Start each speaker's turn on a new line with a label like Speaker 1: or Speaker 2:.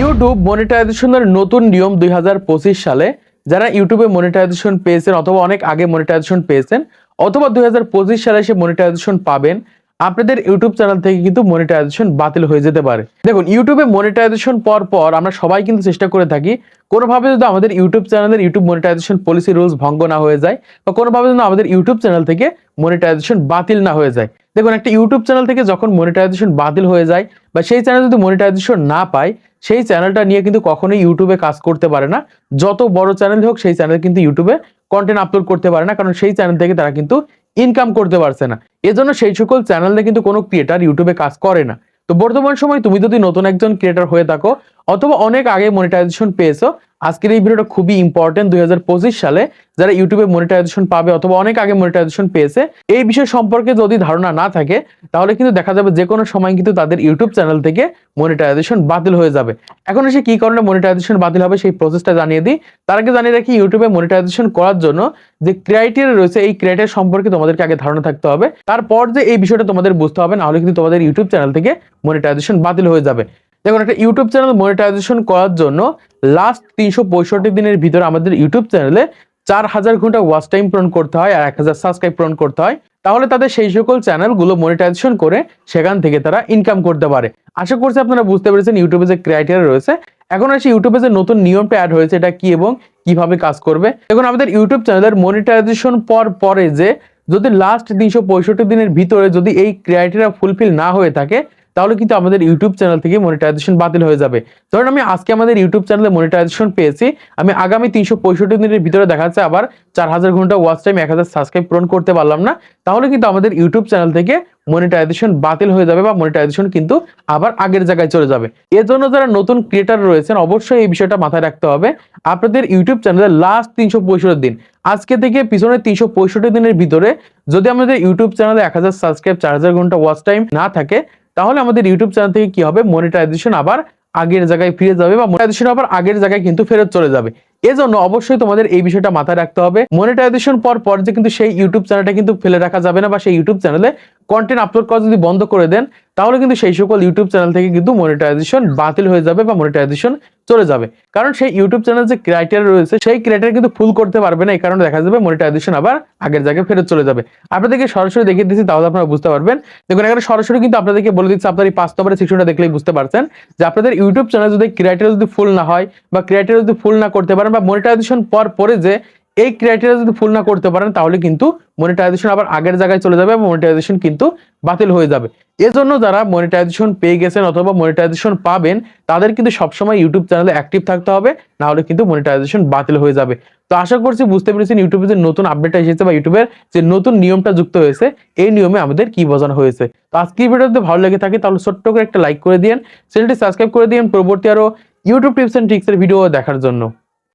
Speaker 1: YouTube মনিটাইজেশনের নতুন নিয়ম দুই হাজার পঁচিশ সালে, যারা ইউটিউবে মনিটাইজেশন পেয়েছেন অথবা অনেক আগে মনিটাইজেশন পেয়েছেন, অথবা দুই হাজার পঁচিশ সালে এসে মনিটাইজেশন পাবেন, আপনাদের ইউটিউব চ্যানেল থেকে কিন্তু মনিটাইজেশন বাতিল হয়ে যেতে পারে। দেখুন ইউটিউবে মনিটাইজেশন পর পর আমরা সবাই কিন্তু চেষ্টা করে থাকি, কোনোভাবে যদি আমাদের ইউটিউব চ্যানেলের ইউটিউব মনিটাইজেশন পলিসি রুলস ভঙ্গ না হয়ে যায়, বা কোনোভাবে যদি আমাদের ইউটিউব চ্যানেল থেকে মনিটাইজেশন বাতিল না হয়ে যায় দেখুন, একটা ইউটিউব চ্যানেল থেকে যখন মনিটাইজেশন বাতিল হয়ে যায় বা সেই চ্যানেল যদি মনিটাইজেশন না পায়, সেই চ্যানেলটা নিয়ে কিন্তু কখনোই ইউটিউবে কাজ করতে পারে না। যত বড় চ্যানেল হোক, সেই চ্যানেল কিন্তু ইউটিউবে কন্টেন্ট আপলোড করতে পারে না, কারণ সেই চ্যানেল থেকে তারা কিন্তু ইনকাম করতে পারছে না। এজন্য সেই সকল চ্যানেলে কিন্তু কোনো ক্রিয়েটার ইউটিউবে কাজ করে না। তো বর্তমান সময় তুমি যদি নতুন একজন ক্রিয়েটার হয়ে থাকো অথবা অনেক আগে মনিটাইজেশন পেয়েছ। আজকের এই ভিডিওটা খুবই ইম্পর্টেন্ট দুই হাজার পঁচিশ সালে। যারা ইউটিউবে মনিটাইজেশন পাবে অথবা অনেক আগে মনিটাইজেশন পেয়েছে, এই বিষয় সম্পর্কে যদি ধারণা না থাকে, তাহলে কিন্তু দেখা যাবে যে কোনো সময় কিন্তু তাদের ইউটিউব চ্যানেল থেকে মনিটাইজেশন বাতিল হয়ে যাবে। এখন এসে কি কারণে মনিটাইজেশন বাতিল হবে সেই প্রসেসটা জানিয়ে দিই। তার আগে জানিয়ে রাখি ইউটিউবে মনিটাইজেশন করার জন্য যে ক্রাইটেরিয়া রয়েছে, এই ক্রাইটেরিয়া সম্পর্কে তোমাদেরকে আগে ধারণা থাকতে হবে। তারপর যে এই বিষয়টা তোমাদের বুঝতে হবে, নাহলে কিন্তু তোমাদের ইউটিউব চ্যানেল থেকে মনিটাইজেশন বাতিল হয়ে যাবে। দেখুন, একটা ইউটিউব চ্যানেল মনিটাইজেশন করার জন্য লাস্ট তিনশো পঁয়ষট্টি দিনের ভিতরে আমাদের ইউটিউব চ্যানেলে চার হাজার ঘণ্টা ওয়াচ টাইম পূরণ করতে হয় আর এক হাজার সাবস্ক্রাইব পূরণ করতে হয়। তাহলে তাদের সেই সকল চ্যানেলগুলো মনিটাইজেশন করে সেখান থেকে তারা ইনকাম করতে পারে। আশা করছি আপনারা বুঝতে পেরেছেন ইউটিউবে যে ক্রাইটেরিয়া রয়েছে। এখন আসি ইউটিউবে যে নতুন নিয়মটা অ্যাড হয়েছে, এটা কি এবং কীভাবে কাজ করবে? এখন আমাদের ইউটিউব চ্যানেলের মনিটাইজেশন পর পরে যে যদি লাস্ট তিনশো পঁয়ষট্টি দিনের ভিতরে যদি এই ক্রাইটেরিয়া ফুলফিল না হয়ে থাকে তাহলে কিন্তু আমাদের ইউটিউব চ্যানেল থেকে মনিটাইজেশন বাতিল হয়ে যাবে। ধরুন আমি আজকে আমাদের ইউটিউব চ্যানেলে মনিটাইজেশন পেয়েছি, আমি আগামী তিনশো পঁয়ষট্টি দিনের ভিতরে দেখা যাচ্ছে আবার চার হাজার ঘণ্টা ওয়াচ টাইম এক হাজার সাবস্ক্রাইব পূরণ করতে পারলাম না, তাহলে কিন্তু আমাদের ইউটিউব চ্যানেল থেকে মনিটাইজেশন বাতিল হয়ে যাবে বা মনিটাইজেশন কিন্তু আবার আগের জায়গায় চলে যাবে। এর জন্য যারা নতুন ক্রিয়েটার রয়েছেন, অবশ্যই এই বিষয়টা মাথায় রাখতে হবে। আপনাদের ইউটিউব চ্যানেলের লাস্ট তিনশো পঁয়ষট্টি দিন, আজকে থেকে পিছনে তিনশো পঁয়ষট্টি দিনের ভিতরে যদি আমাদের ইউটিউব চ্যানেলে এক হাজার সাবস্ক্রাইব চার হাজার ঘণ্টা ওয়াচ টাইম না থাকে তাহলে আমাদের ইউটিউব চ্যানেল থেকে কি হবে? মনিটাইজেশন আবার আগের জায়গায় ফিরে যাবে বা মনিটাইজেশন আবার আগের জায়গায় কিন্তু ফেরত চলে যাবে। এজন্য অবশ্যই তোমাদের এই বিষয়টা মাথায় রাখতে হবে। মনিটাইজেশন পর পর যে কিন্তু সেই ইউটিউব চ্যানেলটা কিন্তু ফেলে রাখা যাবে না বা সেই ইউটিউব চ্যানেলে কন্টেন্ট আপলোড করা যদি বন্ধ করে দেন, তাহলে কিন্তু সেই সকল ইউটিউব চ্যানেল থেকে কিন্তু মনিটাইজেশন বাতিল হয়ে যাবে বা মনিটাইজেশন চলে যাবে। কারণ সেই ইউটিউব চ্যানেল যে ক্রাইটেরিয়া রয়েছে, সেই ক্রাইটেরিয়া কিন্তু ফুল করতে পারবে না, এই কারণে দেখা যাবে মনিটাইজেশন আবার আগের জায়গায় ফেরত চলে যাবে। আপনাদেরকে সরাসরি দেখিয়ে দিচ্ছি তাহলে আপনারা বুঝতে পারবেন। দেখুন, এখানে সরাসরি কিন্তু আপনাদেরকে বলে দিচ্ছে, আপনার এই পাঁচ নম্বরের সেকশনটা দেখলেই বুঝতে পারছেন যে আপনাদের ইউটিউব চ্যানেল যদি ক্রাইটেরিয়া যদি ফুল না হয় বা ক্রাইটেরিয়া যদি ফুল না করতে পারেন বা মনিটাইজেশন পর পরে যে এই ক্রাইটেরিয়া যদি ফুল না করতে পারেন, তাহলে কিন্তু মনিটাইজেশন আবার আগের জায়গায় চলে যাবে এবং মনিটাইজেশন কিন্তু বাতিল হয়ে যাবে। এজন্য যারা মনিটাইজেশন পেয়ে গেছেন অথবা মনিটাইজেশন পাবেন, তাদের কিন্তু সবসময় ইউটিউব চ্যানেলে অ্যাক্টিভ থাকতে হবে, না হলে কিন্তু মনিটাইজেশন বাতিল হয়ে যাবে। তো আশা করছি বুঝতে পেরেছেন ইউটিউবে যে নতুন আপডেটটা এসেছে বা ইউটিউবের যে নতুন নিয়মটা যুক্ত হয়েছে, এই নিয়মে আমাদের কি বোঝানো হয়েছে। তো আজকে ভিডিওতে ভালো লেগে থাকে, তাহলে ছোট্ট করে একটা লাইক করে দিন চ্যানেলটি সাবস্ক্রাইব করে দিন পরবর্তী আরও ইউটিউব টিপস এন্ড ট্রিক্সের ভিডিও দেখার জন্য।